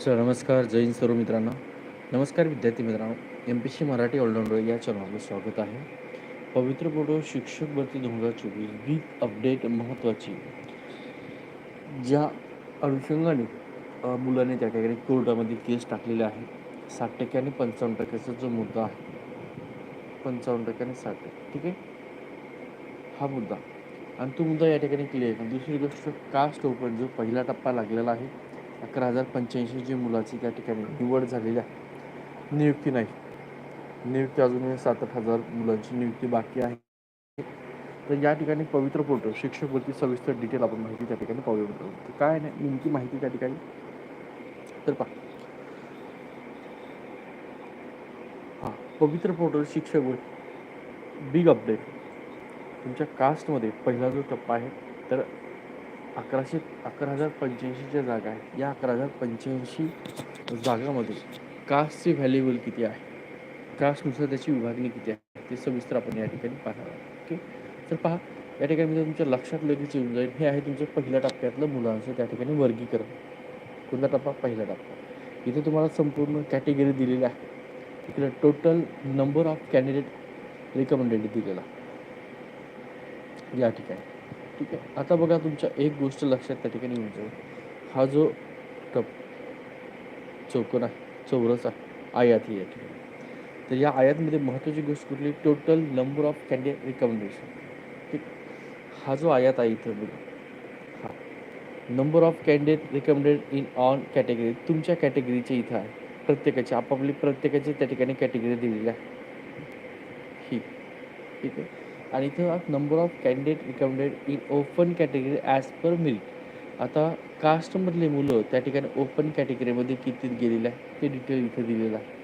Sir नमस्कार. जैन सर्व मित्रांनो. नमस्कार विद्यार्थी मित्रांनो. M P C Marathi allrounder या चॅनलमध्ये स्वागत आहे. पवित्र फोटो शिक्षक भरती दोन हजार चोवीस वीक अपडेट महत्त्वाची ज्या अनुषंगाने मुलाने त्या ठिकाणी कोर्टामध्ये केस टाकलेले आहे साठ टक्के आणि पंचावन्न टक्क्याचा जो मुद्दा आहे पंचावन्न टक्के आणि साठ टक्के ठीक आहे? हा मुद्दा. आणि तो मुद्दा या ठिकाणी क्लिअर आहे. दुसरी गोष्ट कास्ट ओपन जो पहिला टप्पा लागलेला आहे अकरा हजार पंच्याऐंशी जी मुलाची त्या ठिकाणी निवड झालेली आहे. नियुक्ती नाही. नियुक्ती अजूनही सात आठ हजार मुलांची नियुक्ती बाकी आहे. तर या ठिकाणी पवित्र पोर्टल शिक्षक वरती सविस्तर डिटेल आपण माहिती त्या ठिकाणी पाहूया मित्रांनो. तर काय नाही नेमकी माहिती त्या ठिकाणी? तर पहा. हां पवित्र पोर्टल शिक्षक वर बिग अपडेट तुमच्या कास्टमध्ये पहिला जो टप्पा आहे तर अकराशे अकरा हजार पंच्याऐंशीच्या जागा आहेत. या अकरा हजार पंच्याऐंशी जागामध्ये कास्टची व्हॅल्युबल किती आहे? कास्टनुसार त्याची विभागणी किती आहे? ते सविस्तर आपण या ठिकाणी पाहणार आहोत. ओके? तर पहा या ठिकाणी तुमच्या लक्षात लगेच येऊन जाईल. हे आहे तुमच्या पहिल्या टप्प्यातलं मुलांचं त्या ठिकाणी वर्गीकरण. कोणता टप्पा? पहिला टप्पा. इथे तुम्हाला संपूर्ण कॅटेगरी दिलेली आहे. इकडे total number of candidate recommended दिलेला. या ठिकाणी. ठीक आहे. आता बघा तुमच्या एक गोष्ट लक्षात त्या ठिकाणी येऊन जाईल. हा जो टप चौकोन आहे चौरस आहे आयात ही या ठिकाणी. तर या आयातमध्ये महत्त्वाची गोष्ट कुठली? Total number of candidate recommendation ठीक. हा जो आयात आहे इथं बघा. हा. Number of candidate recommended in on category तुमच्या कॅटेगरीचे इथं आहे. प्रत्येकाची आपापली प्रत्येकाची त्या ठिकाणी कॅटेगरी दिलेली आहे. ही. ठीक आहे. आणि इथं number of candidate recommended in open category as per merit आता कास्टमधले मुलं त्या ठिकाणी ओपन कॅटेगरीमध्ये किती गेलेले आहे ते डिटेल इथे दिलेलं आहे.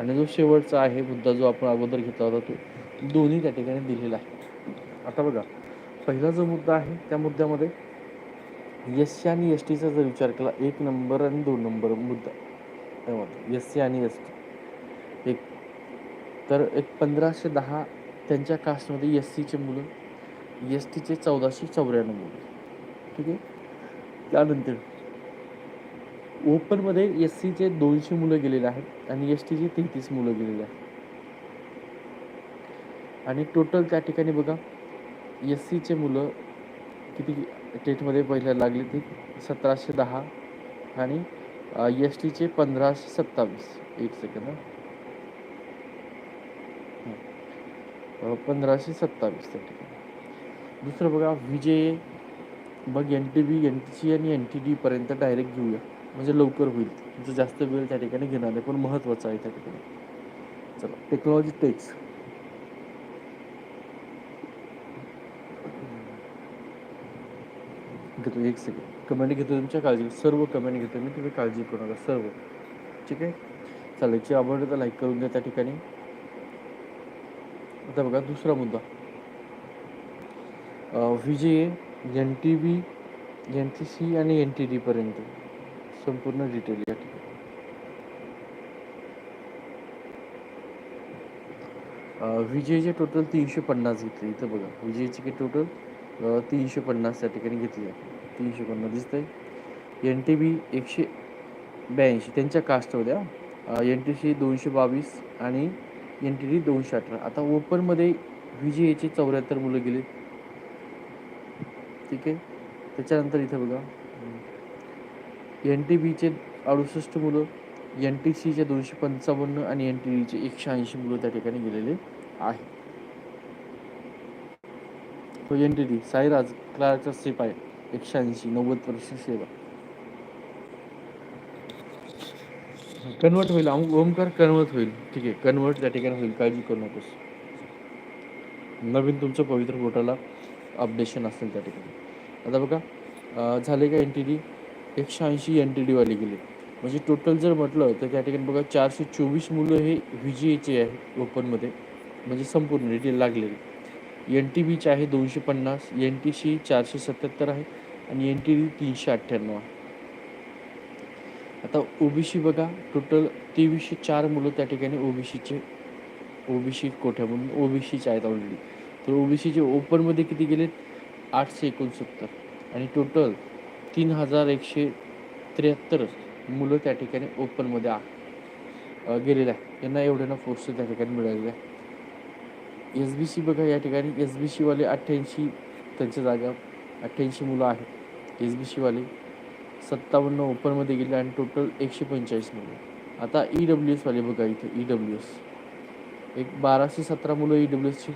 आणि जो शेवटचा आहे मुद्दा जो आपण अगोदर घेतला होता तो दोन्ही त्या ठिकाणी दिलेला आहे. आता बघा पहिला जो मुद्दा आहे त्या मुद्द्यामध्ये एस सी आणि एस टीचा जर विचार केला एक नंबर आणि दोन नंबर मुद्दा. त्यामध्ये एस सी आणि एस टी एक तर एक पंधराशे दहा त्यांच्या कास्टमध्ये एस सीचे मुलं एस टीचे चौदाशे चौऱ्याण्णव मुलं. ठीक आहे? त्यानंतर ओपनमध्ये एस सीचे दोनशे मुलं गेलेले आहेत आणि एस टीचे तेहतीस मुलं गेलेले आहेत. आणि टोटल त्या ठिकाणी बघा एस सीचे मुलं किती टेटमध्ये पहिल्या लागले ते? सतराशे दहा आणि एस टीचे पंधराशे सत्तावीस. एक सेकंद हं. अ, पंधराशे सत्तावीस त्या ठिकाणी. दुसरं बघा विजय मग N T B N T C आणि एन टी डीपर्यंत डायरेक्ट घेऊया. म्हणजे लवकर होईल. तुमचं जास्त वेळ त्या ठिकाणी घेणार नाही पण महत्त्वाचं आहे त्या ठिकाणी. चला टेक्नॉलॉजी टेक्स घेतो एक सेकंड कमेंट घेतो तुमच्या काळजी सर्व कमेंट घेतो मी तुम्ही काळजी करू नका सर्व. ठीक आहे? चालेल जे आवडलं तर लाईक करून द्या त्या ठिकाणी. आता बघा दुसरा मुद्दा। Vijay N T B N T C आणि एन टी डीपर्यंत संपूर्ण डिटेल या ठिकाणी. विजयचे टोटल तीनशे पन्नास घेतले इथं बघा. विजयची की टोटल तीनशे पन्नास त्या ठिकाणी घेतली आहे तीनशे पन्नास दिसत आहे एन टी बी एकशे ब्याऐंशी. त्यांच्या कास्टमध्ये एन टी सी दोनशे बावीस आणि एन टी डी दोनशे अठरा आता ओपनमध्ये विजयचे चौऱ्याहत्तर मुलं गेले. ठीक आहे? त्याच्यानंतर इथं बघा. एन टी बीचे अडुसष्ट मुलं एन टी सीचे दोनशे पंचावन्न आणि एन टी डीचे एकशे ऐंशी मुलं त्या ठिकाणी गेलेले आहे तो एन टी डी साईराज क्लार्कचा सेप आहे एकशे ऐंशी नव्वद पर्सेंट सेवा. कन्वर्ट होईल ओमकार कन्वर्ट होईल. ठीक आहे कन्वर्ट त्या ठिकाणी होईल काळजी करू नकोस. नवीन तुमचं पवित्र बोटाला अपडेशन असेल त्या ठिकाणी. आता बघा झाले का एन टी डी एकशे ऐंशी एन टी डीवाले गेले. म्हणजे टोटल जर म्हटलं तर त्या ठिकाणी बघा चारशे चोवीस मुलं हे व्ही जी एचे आहे ओपनमध्ये म्हणजे संपूर्ण डिटेल लागलेली. एन टी बीचे आहे दोनशे पन्नास एन टी सी चारशे सत्याहत्तर आहे आणि एन टी डी तीनशे अठ्ठ्याण्णव आहे. आता ओबीसी बघा टोटल तेवीसशे चार मुलं त्या ठिकाणी ओबीसीचे ओबीसी कोठ्या म्हणून? ओबीसीचे आहेत ऑलरेडी तर ओबीसीचे ओपनमध्ये किती गेलेत? आठशे एकोणसत्तर. आणि टोटल तीन हजार एकशे त्र्याहत्तर मुलं त्या ठिकाणी ओपनमध्ये आ अ, आहे यांना एवढ्यांना फोर्स त्या ठिकाणी मिळालेले आहे एस बी सी बघा या ठिकाणी एस बी सीवाले अठ्ठ्याऐंशी त्यांच्या जागा अठ्ठ्याऐंशी मुलं आहेत. एस बी सीवाले सत्तावन्न ओपनमध्ये गेले आणि टोटल एकशे पंचेचाळीस मुलं. आता ई डब्ल्यू एसवाले बघा इथे ई डब्ल्यू एस एक बाराशे सतरा मुलं ई डब्ल्यू एसची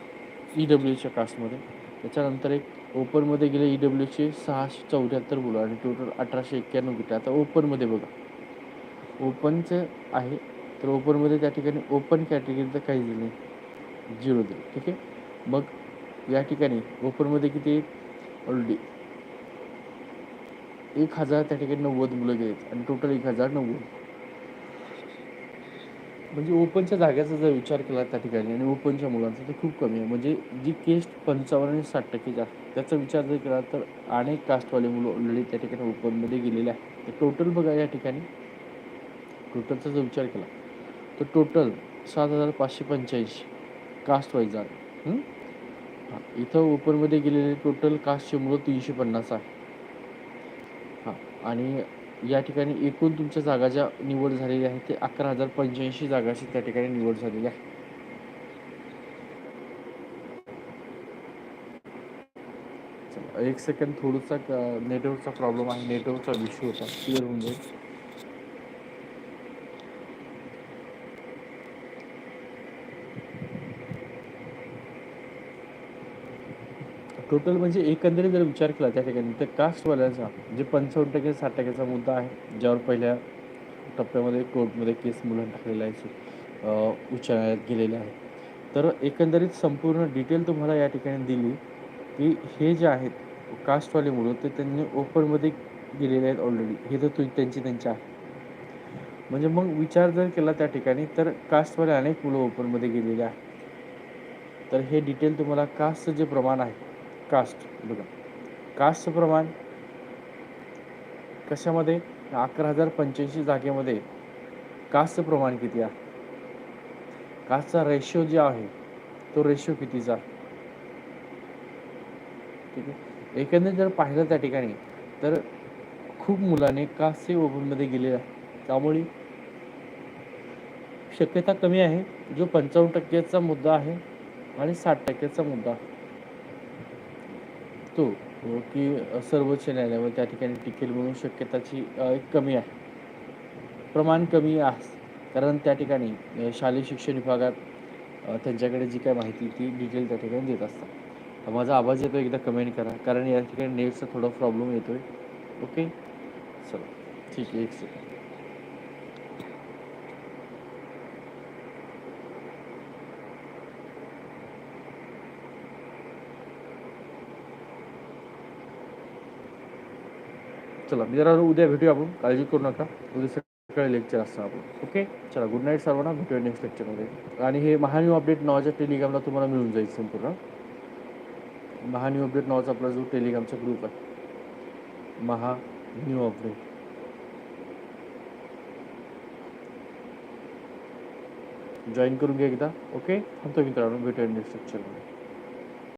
ई डब्ल्यू एसच्या कास्टमध्ये त्याच्यानंतर एक ओपनमध्ये गेले ई डब्ल्यू एसचे सहाशे चौऱ्याहत्तर मुलं आणि टोटल अठराशे एक्क्याण्णव गेले आता ओपनमध्ये बघा. ओपनचं आहे तर ओपनमध्ये त्या ठिकाणी ओपन कॅटेगरीचं काही दिलं नाही. झिरो दिलं ठीक आहे? मग या ठिकाणी ओपनमध्ये किती? ऑलरेडी एक हजार त्या ठिकाणी नव्वद मुलं गेलेत आणि टोटल एक हजार नव्वद. म्हणजे ओपनच्या जाग्याचा जर विचार केला त्या ठिकाणी आणि ओपनच्या मुलांचा तर खूप कमी आहे. म्हणजे जी केस्ट पंचावन्न आणि साठ टक्के जास्त त्याचा विचार जर केला तर अनेक कास्टवाले मुलं ऑलरेडी त्या ठिकाणी ओपनमध्ये गेलेले आहेत. तर टोटल बघा या ठिकाणी. टोटलचा जर विचार केला तर टोटल सात हजार पाचशे पंच्याऐंशी कास्ट वाईज आहे इथं ओपनमध्ये गेलेले टोटल कास्टचे मुलं तीनशे पन्नास आहे आणि या ठिकाणी एकूण तुमच्या जागा ज्या निवड झालेल्या आहेत ते अकरा हजार पंच्याऐंशी जागाची त्या ठिकाणी निवड झालेली आहे. एक सेकंड थोडंसा नेटवर्कचा प्रॉब्लेम आहे. नेटवर्कचा इश्यू होता. क्लिअर होऊन जाईल. टोटल म्हणजे एकंदरीत जर विचार केला त्या ठिकाणी तर कास्टवाल्यांचा जे पंचावन्न टक्के साठ टक्क्याचा मुद्दा आहे ज्यावर पहिल्या टप्प्यामध्ये कोर्टमध्ये केस मुलं टाकलेला आहे अ, उच्च न्यायालयात गेलेले आहे. तर एकंदरीत संपूर्ण डिटेल तुम्हाला या ठिकाणी दिली की हे जे आहेत कास्टवाले मुलं ते त्यांनी ओपनमध्ये गेलेले आहेत ऑलरेडी हे तर तु त्यांची त्यांची आहे. म्हणजे मग विचार जर केला त्या ठिकाणी तर कास्टवाले अनेक मुलं ओपनमध्ये गेलेले आहेत. तर हे डिटेल तुम्हाला कास्टचं जे प्रमाण आहे कास्ट बघा. कास्टचं प्रमाण कशामध्ये? अकरा हजार पंच्याऐंशी जागेमध्ये. कास्टचं प्रमाण किती आहे? कास्टचा रेशो जे आहे तो रेशो कितीचा? ठीक आहे. एकंदरीत जर पाहिलं त्या ठिकाणी तर खूप मुलांनी कास्टचे ओपनमध्ये गेलेले आहे. त्यामुळे शक्यता कमी आहे. जो पंचावन्न टक्क्याचा मुद्दा आहे आणि साठ टक्क्याचा मुद्दा आहे. शकतो हो की सर्वोच्च न्यायालयामध्ये त्या ठिकाणी टिकेल म्हणून शक्यताची एक कमी आहे. प्रमाण कमी आहे. कारण त्या ठिकाणी शालेय शिक्षण विभागात त्यांच्याकडे जी काय माहिती ती डिटेल त्या ठिकाणी देत असतात. माझा आवाज येतो एकदा कमेंट करा. कारण या ठिकाणी नेटचा थोडा प्रॉब्लेम येतोय. ओके चला. ठीक आहे. एक सेकंड चला मित्रांनो उद्या भेटूया आपण. काळजी करू नका. उद्या सकाळी लेक्चर असतं आपण. ओके चला गुड नाईट सर्वांना. भेटूया नेक्स्ट लेक्चरमध्ये आणि हे महान्यू अपडेट नावाच्या टेलिग्रामला तुम्हाला मिळून जाईल संपूर्ण. महान्यू अपडेट नावाचा आपला जो टेलिग्रामचा ग्रुप आहे. महा न्यू अपडेट जॉईन करून घ्या एकदा. ओके थांबतो मित्रांनो. भेटूया नेक्स्ट लेक्चरमध्ये